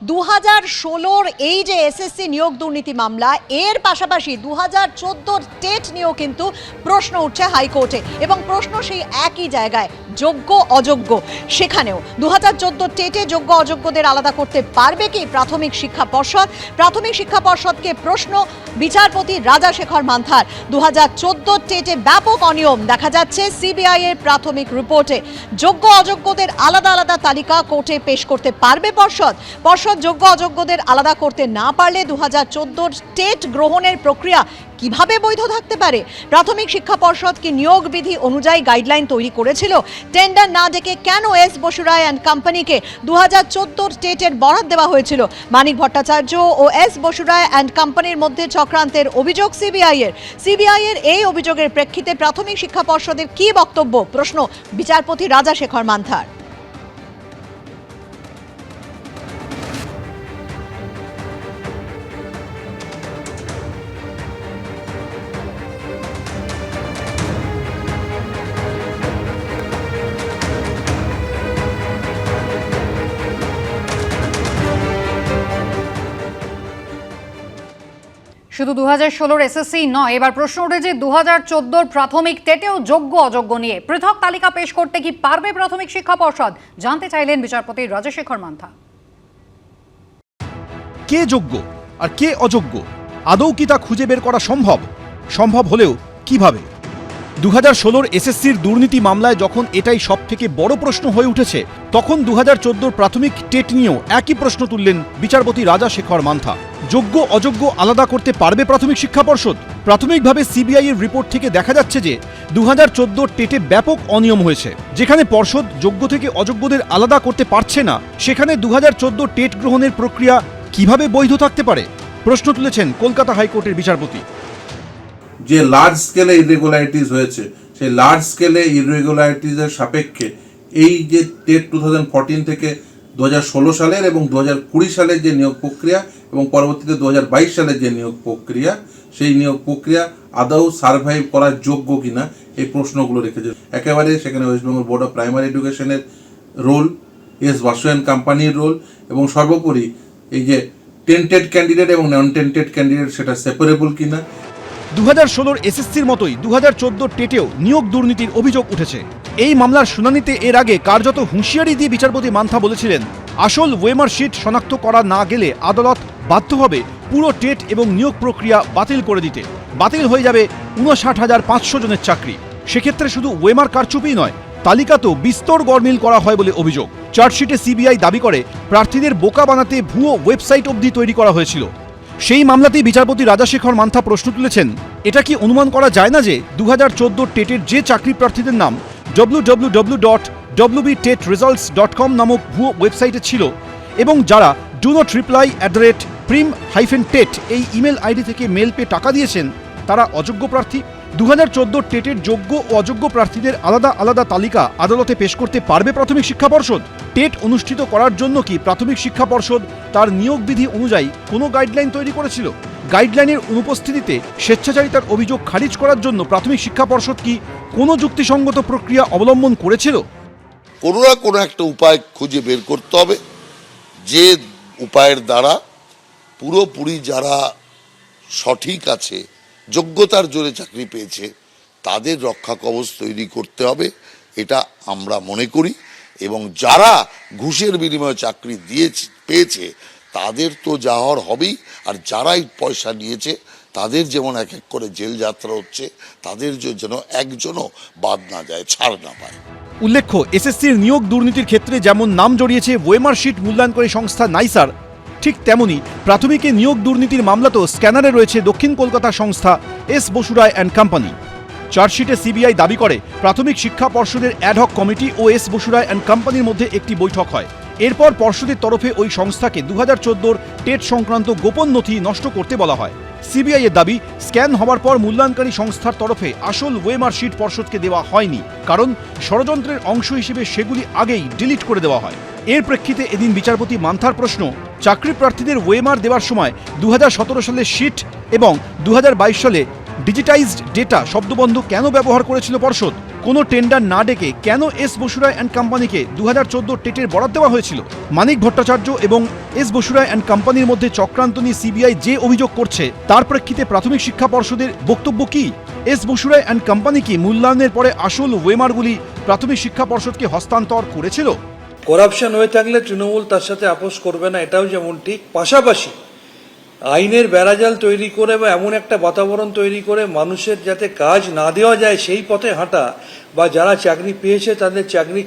দু হাজার ষোলোর এই যে এসএসসি নিয়োগ দুর্নীতি মামলা, এর পাশাপাশি দু হাজার চোদ্দোর টেট নিয়েও কিন্তু প্রশ্ন উঠছে হাইকোর্টে এবং প্রশ্ন সেই একই জায়গায়। যোগ্য, অযোগ্য। সেখানেও দু হাজার টেটে যোগ্য, অযোগ্যদের আলাদা করতে পারবে কি প্রাথমিক শিক্ষা পর্ষদ? প্রাথমিক শিক্ষা পর্ষদকে প্রশ্ন বিচারপতি রাজাশেখর মান্থার। দু হাজার টেটে ব্যাপক অনিয়ম দেখা যাচ্ছে সিবিআই এর প্রাথমিক রিপোর্টে। যোগ্য, অযোগ্যদের আলাদা আলাদা তালিকা কোর্টে পেশ করতে পারবে পর্ষদ? পর্ষদ যোগ্য, অযোগ্যদের আলাদা করতে না পারলে দু হাজার টেট গ্রহণের প্রক্রিয়া কীভাবে বৈধ থাকতে পারে? প্রাথমিক শিক্ষা পর্ষদ কি নিয়োগ বিধি অনুযায়ী গাইডলাইন তৈরি করেছিল। টেন্ডার না ডেকে কেন এস বসুরায় অ্যান্ড কোম্পানিকে দু হাজার চোদ্দোর টেটের বরাদ দেওয়া হয়েছিল? মানিক ভট্টাচার্য ও এস বসুরায় অ্যান্ড কোম্পানির মধ্যে চক্রান্তের অভিযোগ সিবিআই এর সিবিআই এর এই অভিযোগের প্রেক্ষিতে প্রাথমিক শিক্ষা পর্ষদের কি বক্তব্য? প্রশ্ন বিচারপতি রাজা শেখর মান্থার। শুধু দু হাজার ষোলোর এসএসসি নয়, এবার প্রশ্ন উঠেছে দু হাজার চোদ্দোর প্রাথমিক টেটেও যোগ্য অযোগ্য নিয়ে। পৃথক তালিকা পেশ করতে কি পারবে প্রাথমিক শিক্ষা পর্ষদ? জানতে চাইলেন বিচারপতি রাজশেখর মান্থা। কে যোগ্য আর কে অযোগ্য? আদৌ কি তা খুঁজে বের করা সম্ভব? সম্ভব হলেও কীভাবে? দু হাজার ষোলোর এসএসসির দুর্নীতি মামলায় যখন এটাই সব থেকে বড় প্রশ্ন হয়ে উঠেছে, তখন দু হাজার চোদ্দোর প্রাথমিক টেট নিয়েও একই প্রশ্ন তুললেন বিচারপতি রাজা শেখর মান্থা। যোগ্য, অযোগ্য আলাদা করতে পারবে প্রাথমিক শিক্ষা পর্ষদ। প্রাথমিকভাবে সিবিআই এর রিপোর্ট থেকে দেখা যাচ্ছে যে দু হাজার টেটে ব্যাপক অনিয়ম হয়েছে। যেখানে পর্ষদ যোগ্য থেকে অযোগ্যদের আলাদা করতে পারছে না, সেখানে দু হাজার চোদ্দ টেট গ্রহণের প্রক্রিয়া কীভাবে বৈধ থাকতে পারে? প্রশ্ন তুলেছেন কলকাতা হাইকোর্টের বিচারপতি। যে লার্জ স্কেলে ইরেগুলারিটিস হয়েছে, সেই লার্জ স্কেলে ইরেগুলারিটিস এর সাপেক্ষে এই যে টেট টু থেকে দু হাজার ষোলো সালের এবং দু সালের যে নিয়োগ প্রক্রিয়া এবং পরবর্তীতে দু হাজার বাইশ সালের যে নিয়োগ প্রক্রিয়া, সেই নিয়োগ প্রক্রিয়া আদৌ সার্ভাইভ করার যোগ্য কিনা এই প্রশ্নগুলো রেখেছে। একেবারে সেখানে West Bengal Board of Primary এডুকেশনের রোল এস বাসুয়ান কোম্পানির রোল এবং সর্বোপরি এই যে টেন্টেড ক্যান্ডিডেট এবং নন টেন্টেড ক্যান্ডিডেট সেটা সেপারেবল কিনা। দু হাজার ষোলোর এসএসসির মতোই দু হাজার চোদ্দোর টেটেও নিয়োগ দুর্নীতির অভিযোগ উঠেছে। এই মামলার শুনানিতে এর আগে কার্যত হুঁশিয়ারি দিয়ে বিচারপতি মান্থা বলেছিলেন, আসল ওয়েমার শিট শনাক্ত করা না গেলে আদালত বাধ্য হবে পুরো টেট এবং নিয়োগ প্রক্রিয়া বাতিল করে দিতে। বাতিল হয়ে যাবে উনষাট হাজার পাঁচশো জনের চাকরি। সেক্ষেত্রে শুধু ওয়েমার কারচুপিই নয়, তালিকাতেও বিস্তর গরমিল করা হয় বলে অভিযোগ। চার্জশিটে সিবিআই দাবি করে, প্রার্থীদের বোকা বানাতে ভুয়ো ওয়েবসাইট অবধি তৈরি করা হয়েছিল। সেই মামলাতেই বিচারপতি রাজাশেখর মান্থা প্রশ্ন তুলেছেন, এটা কি অনুমান করা যায় না যে দু হাজার টেটের যে চাকরি প্রার্থীদের নাম W dot WB TET results dot com নামক ভুয়ো ওয়েবসাইটে ছিল এবং যারা do not reply at the rate prim hyphen TET এই ইমেল আইডি থেকে মেল পেয়ে টাকা দিয়েছেন, তারা অযোগ্য প্রার্থী। দু হাজার টেটের যোগ্য ও অযোগ্য প্রার্থীদের আলাদা আলাদা তালিকা আদালতে পেশ করতে পারবে প্রাথমিক শিক্ষা পর্ষদ। টেট অনুষ্ঠিত করার জন্য কি প্রাথমিক শিক্ষা পর্ষদ তার নিয়োগ বিধি অনুযায়ী কোনো গাইডলাইন তৈরি করেছিল? গাইডলাইনের অনুপস্থিতিতে স্বেচ্ছাচারিতার অভিযোগ খারিজ করার জন্য প্রাথমিক শিক্ষা পর্ষদ কি কোনো যুক্তিসঙ্গত প্রক্রিয়া অবলম্বন করেছিল? কোনো না কোনো একটা উপায় খুঁজে বের করতে হবে। যে উপায়ের দ্বারা পুরোপুরি যারা সঠিক আছে, যোগ্যতার জোরে চাকরি পেয়েছে, তাদের রক্ষা কবচ তৈরি করতে হবে, এটা আমরা মনে করি। এবং যারা ঘুষের বিনিময়ে চাকরি দিয়েছে, পেয়েছে, তাদের তো যাওয়ার হবেই। আর যারাই পয়সা নিয়েছে, তাদের যেমন এক এক করে জেল যাত্রা হচ্ছে, তাদের যেন একজনও বাদ না যায়, ছাড় না পায়। উল্লেখ্য, এসএসসির নিয়োগ দুর্নীতির ক্ষেত্রে যেমন নাম জড়িয়েছে ওয়েমার শিট মূল্যায়নকারী সংস্থা নাইসার, ঠিক তেমনি প্রাথমিকে নিয়োগ দুর্নীতির মামলাতেও স্ক্যানারে রয়েছে দক্ষিণ কলকাতা সংস্থা এস বসুরায় অ্যান্ড কোম্পানি। চার্জশিটে সিবিআই দাবি করে, প্রাথমিক শিক্ষা পর্ষদের অ্যাডহক কমিটি ও এস বসুরায় অ্যান্ড কোম্পানির মধ্যে একটি বৈঠক হয়। এরপর পর্ষদের তরফে ওই সংস্থাকে দু হাজার চোদ্দোর টেট সংক্রান্ত গোপন নথি নষ্ট করতে বলা হয়। সিবিআই এর দাবি, স্ক্যান হওয়ার পর মূল্যায়নকারী সংস্থার তরফে আসল ওয়েমার শিট পর্ষদকে দেওয়া হয়নি, কারণ ষড়যন্ত্রের অংশ হিসেবে সেগুলি আগেই ডিলিট করে দেওয়া হয়। এর প্রেক্ষিতে এদিন বিচারপতি মান্থার প্রশ্ন, চাকরি প্রার্থীদের ওয়েমার দেওয়ার সময় দু হাজার সতেরো সালে শিট এবং দু হাজার বাইশ সালে ডিজিটাইজড ডেটা শব্দবন্ধ কেন ব্যবহার করেছিল পর্ষদ? কোনো টেন্ডার না ডেকে কেন এস বসুরায় অ্যান্ড কোম্পানিকে দু হাজার চোদ্দ টেটের বরাদ দেওয়া হয়েছিল? মানিক ভট্টাচার্য এবং এস বসুরায় অ্যান্ড কোম্পানির মধ্যে চক্রান্ত নিয়ে সিবিআই যে অভিযোগ করছে, তার প্রেক্ষিতে প্রাথমিক শিক্ষা পর্ষদের বক্তব্য কি? এস বসুরায় অ্যান্ড কোম্পানি কি মূল্যায়নের পরে আসল ওয়েমারগুলি প্রাথমিক শিক্ষা পর্ষদকে হস্তান্তর করেছিল? করাপশন হয়ে থাকলে তৃণমূল তার সাথে আপোষ করবে না, এটাও যেমন ঠিক পাশাপাশি আইনের বেড়াজাল তৈরি করে বা এমন একটা বাতাবরণ তৈরি করে মানুষের যাতে কাজ না দেওয়া যায় সেই পথে হাঁটা বা যারা চাকরি পেয়েছে তাদের চাকরি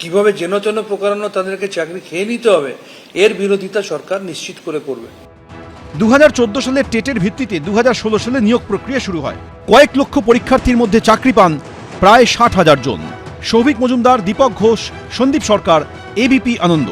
কীভাবে যেন তেন প্রকারানো তাদেরকে চাকরি খেয়ে নিতে হবে, এর বিরোধিতা সরকার নিশ্চিত করে করবে। দু সালের টেটের ভিত্তিতে দু হাজার ষোলো সালে নিয়োগ প্রক্রিয়া শুরু হয়। কয়েক লক্ষ পরীক্ষার্থীর মধ্যে চাকরি পান প্রায় ষাট হাজার জন। সৌভিক মজুমদার, দীপক ঘোষ, সন্দীপ সরকার এবিপি আনন্দ।